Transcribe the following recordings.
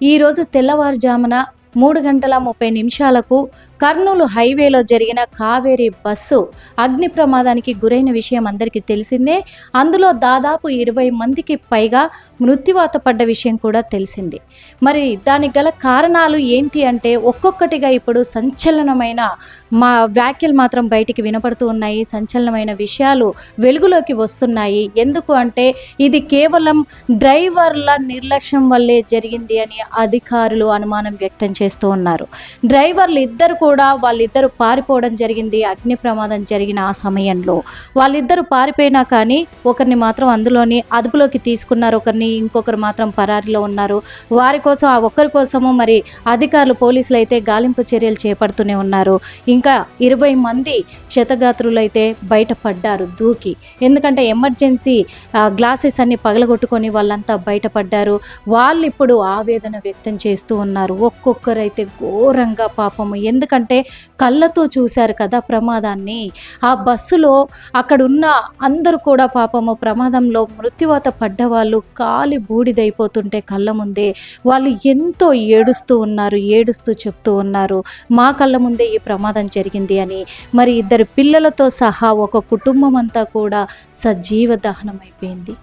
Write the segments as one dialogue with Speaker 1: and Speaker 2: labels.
Speaker 1: ఈరోజు తెల్లవారుజామున మూడు గంటల ముప్పై నిమిషాలకు కర్నూలు హైవేలో జరిగిన కావేరీ బస్సు అగ్ని ప్రమాదానికి గురైన విషయం అందరికీ తెలిసిందే. అందులో దాదాపు ఇరవై మందికి పైగా మృత్యువాత పడ్డ విషయం కూడా తెలిసింది. మరి దానికి గల కారణాలు ఏంటి అంటే ఒక్కొక్కటిగా ఇప్పుడు సంచలనమైన మా వ్యాఖ్యలు మాత్రం బయటికి వినపడుతూ ఉన్నాయి. సంచలనమైన విషయాలు వెలుగులోకి వస్తున్నాయి. ఎందుకు అంటే ఇది కేవలం డ్రైవర్ల నిర్లక్ష్యం వల్లే జరిగింది అని అధికారులు అనుమానం వ్యక్తం చేస్తూ ఉన్నారు. డ్రైవర్లు ఇద్దరు కూడా వాళ్ళిద్దరు పారిపోవడం జరిగింది. అగ్ని ప్రమాదం జరిగిన ఆ సమయంలో వాళ్ళిద్దరు పారిపోయినా కానీ ఒకరిని మాత్రం అందులోని అదుపులోకి తీసుకున్నారు. ఒకరిని ఇంకొకరు మాత్రం పరారిలో ఉన్నారు. వారి కోసం ఆ ఒక్కరి కోసము మరి అధికారులు పోలీసులు అయితే గాలింపు చర్యలు చేపడుతూనే ఉన్నారు. ఇంకా ఇరవై మంది క్షతగాత్రులు అయితే బయటపడ్డారు దూకి. ఎందుకంటే ఎమర్జెన్సీ గ్లాసెస్ అన్ని పగలగొట్టుకొని వాళ్ళంతా బయటపడ్డారు. వాళ్ళు ఇప్పుడు ఆవేదన వ్యక్తం చేస్తూ ఉన్నారు. అయితే ఘోరంగా పాపము ఎందుకంటే కళ్ళతో చూశారు కదా ప్రమాదాన్ని ఆ బస్సులో అక్కడున్న అందరూ కూడా పాపము ప్రమాదంలో మృత్యువాత పడ్డవాళ్ళు కాలి బూడిదైపోతుంటే కళ్ళ ముందే వాళ్ళు ఎంతో ఏడుస్తూ ఉన్నారు ఏడుస్తూ చెప్తూ ఉన్నారు మా కళ్ళ ముందే ఈ ప్రమాదం జరిగింది అని. మరి ఇద్దరు పిల్లలతో సహా ఒక కుటుంబం అంతా కూడా సజీవ దహనం అయిపోయింది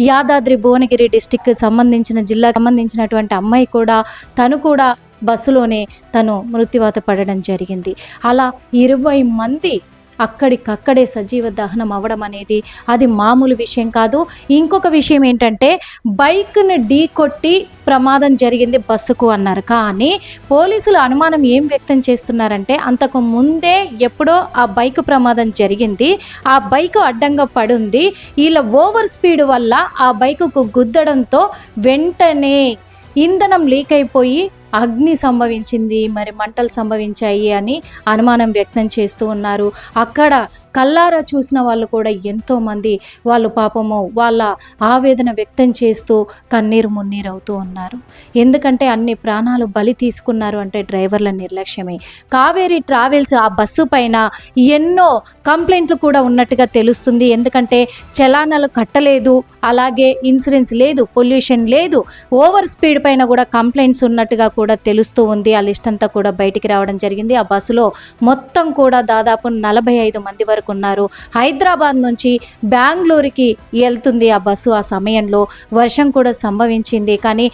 Speaker 1: యాదాద్రి భువనగిరి డిస్టిక్ సంబంధించిన జిల్లాకు సంబంధించినటువంటి అమ్మాయి కూడా తను కూడా బస్సులోనే తను మృత్యువాత పడడం జరిగింది. అలా ఇరవై మంది అక్కడికక్కడే సజీవ దహనం అవ్వడం అనేది అది మామూలు విషయం కాదు. ఇంకొక విషయం ఏంటంటే బైక్ను ఢీ కొట్టి ప్రమాదం జరిగింది బస్సుకు అన్నారు. కానీ పోలీసులు అనుమానం ఏం వ్యక్తం చేస్తున్నారంటే అంతకు ముందే ఎప్పుడో ఆ బైక్ ప్రమాదం జరిగింది. ఆ బైక్ అడ్డంగా పడుంది. వీళ్ళ ఓవర్ స్పీడ్ వల్ల ఆ బైకుకు గుద్దడంతో వెంటనే ఇంధనం లీక్ అయిపోయి అగ్ని సంభవించింది మరి మంటలు సంభవించాయి అని అనుమానం వ్యక్తం చేస్తూ ఉన్నారు. అక్కడ కల్లారా చూసిన వాళ్ళు కూడా ఎంతోమంది వాళ్ళు పాపము వాళ్ళ ఆవేదన వ్యక్తం చేస్తూ కన్నీరు మున్నీరు అవుతూ ఉన్నారు. ఎందుకంటే అన్ని ప్రాణాలు బలి తీసుకున్నారు అంటే డ్రైవర్ల నిర్లక్ష్యమే. కావేరి ట్రావెల్స్ ఆ బస్సు పైన ఎన్నో కంప్లైంట్లు కూడా ఉన్నట్టుగా తెలుస్తుంది. ఎందుకంటే చలానాలు కట్టలేదు అలాగే ఇన్సూరెన్స్ లేదు పొల్యూషన్ లేదు ఓవర్ స్పీడ్ పైన కూడా కంప్లైంట్స్ ఉన్నట్టుగా కూడా తెలుస్తూ ఉంది. ఆ లిస్ట్ అంతా కూడా బయటికి రావడం జరిగింది. ఆ బస్సులో మొత్తం కూడా దాదాపు నలభై ఐదు మంది వరకు ఉన్నారు. హైదరాబాద్ నుంచి బెంగళూరుకి వెళ్తుంది ఆ బస్సు ఆ సమయంలో. వర్షం కూడా సంభవించింది. కానీ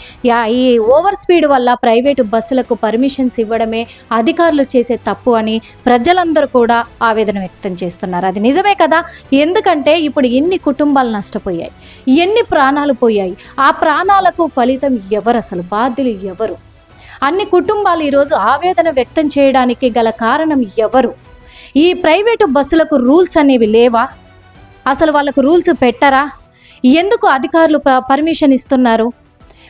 Speaker 1: ఈ ఓవర్ స్పీడ్ వల్ల ప్రైవేటు బస్సులకు పర్మిషన్స్ ఇవ్వడమే అధికారులు చేసే తప్పు అని ప్రజలందరూ కూడా ఆవేదన వ్యక్తం చేస్తున్నారు. అది నిజమే కదా? ఎందుకంటే ఇప్పుడు ఎన్ని కుటుంబాలు నష్టపోయాయి? ఎన్ని ప్రాణాలు పోయాయి? ఆ ప్రాణాలకు ఫలితం ఎవరు? అసలు బాధ్యులు ఎవరు? అన్ని కుటుంబాలు ఈరోజు ఆవేదన వ్యక్తం చేయడానికి గల కారణం ఎవరు? ఈ ప్రైవేటు బస్సులకు రూల్స్ అనేవి లేవా? అసలు వాళ్ళకు రూల్స్ పెట్టరా? ఎందుకు అధికారులు పర్మిషన్ ఇస్తున్నారు?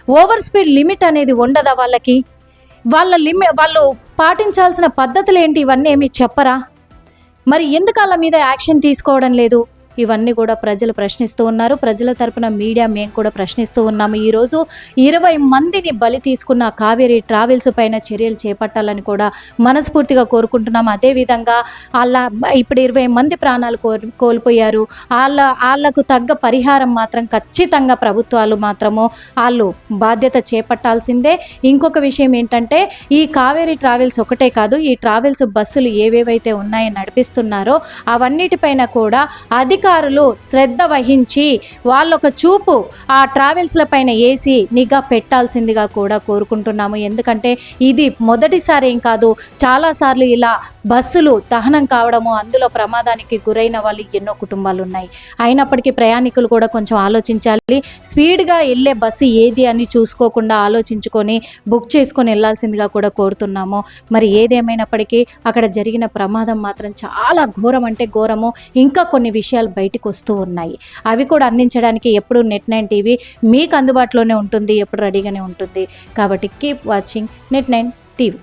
Speaker 1: ఓవర్ స్పీడ్ లిమిట్ అనేది ఉండదా వాళ్ళకి? వాళ్ళ లిమి వాళ్ళు పాటించాల్సిన పద్ధతులు ఏంటి? ఇవన్నీ ఏమి చెప్పరా? మరి ఎందుకు వాళ్ళ మీద యాక్షన్ తీసుకోవడం లేదు? ఇవన్నీ కూడా ప్రజలు ప్రశ్నిస్తూ ఉన్నారు. ప్రజల తరపున మీడియా మేము కూడా ప్రశ్నిస్తూ ఉన్నాము. ఈరోజు ఇరవై మందిని బలి తీసుకున్న కావేరీ ట్రావెల్స్ పైన చర్యలు చేపట్టాలని కూడా మనస్ఫూర్తిగా కోరుకుంటున్నాం అదేవిధంగా వాళ్ళ ఇప్పుడు ఇరవై మంది ప్రాణాలు కోల్ కోల్పోయారు. వాళ్ళ వాళ్ళకు తగ్గ పరిహారం మాత్రం ఖచ్చితంగా ప్రభుత్వాలు మాత్రము వాళ్ళు బాధ్యత చేపట్టాల్సిందే. ఇంకొక విషయం ఏంటంటే ఈ కావేరీ ట్రావెల్స్ ఒకటే కాదు ఈ ట్రావెల్స్ బస్సులు ఏవేవైతే ఉన్నాయో నడిపిస్తున్నారో అవన్నిటిపైన కూడా అధిక అధికారులు శ్రద్ధ వహించి వాళ్ళొక చూపు ఆ ట్రావెల్స్ల పైన వేసి నిఘా పెట్టాల్సిందిగా కూడా కోరుకుంటున్నాము. ఎందుకంటే ఇది మొదటిసారి ఏం కాదు చాలాసార్లు ఇలా బస్సులు దహనం కావడము అందులో ప్రమాదానికి గురైన వాళ్ళు ఎన్నో కుటుంబాలు ఉన్నాయి. అయినప్పటికీ ప్రయాణికులు కూడా కొంచెం ఆలోచించాలి. స్పీడ్గా వెళ్ళే బస్సు ఏది అని చూసుకోకుండా ఆలోచించుకొని బుక్ చేసుకొని వెళ్ళాల్సిందిగా కూడా కోరుతున్నాము. మరి ఏదేమైనప్పటికీ అక్కడ జరిగిన ప్రమాదం మాత్రం చాలా ఘోరం అంటే ఘోరము. ఇంకా కొన్ని విషయాలు బయటికి వస్తూ ఉన్నాయి. అవి కూడా అందించడానికి ఎప్పుడు నెట్ నైన్ టీవీ మీకు అందుబాటులోనే ఉంటుంది ఎప్పుడు రెడీగానే ఉంటుంది. కాబట్టి keep watching net nine TV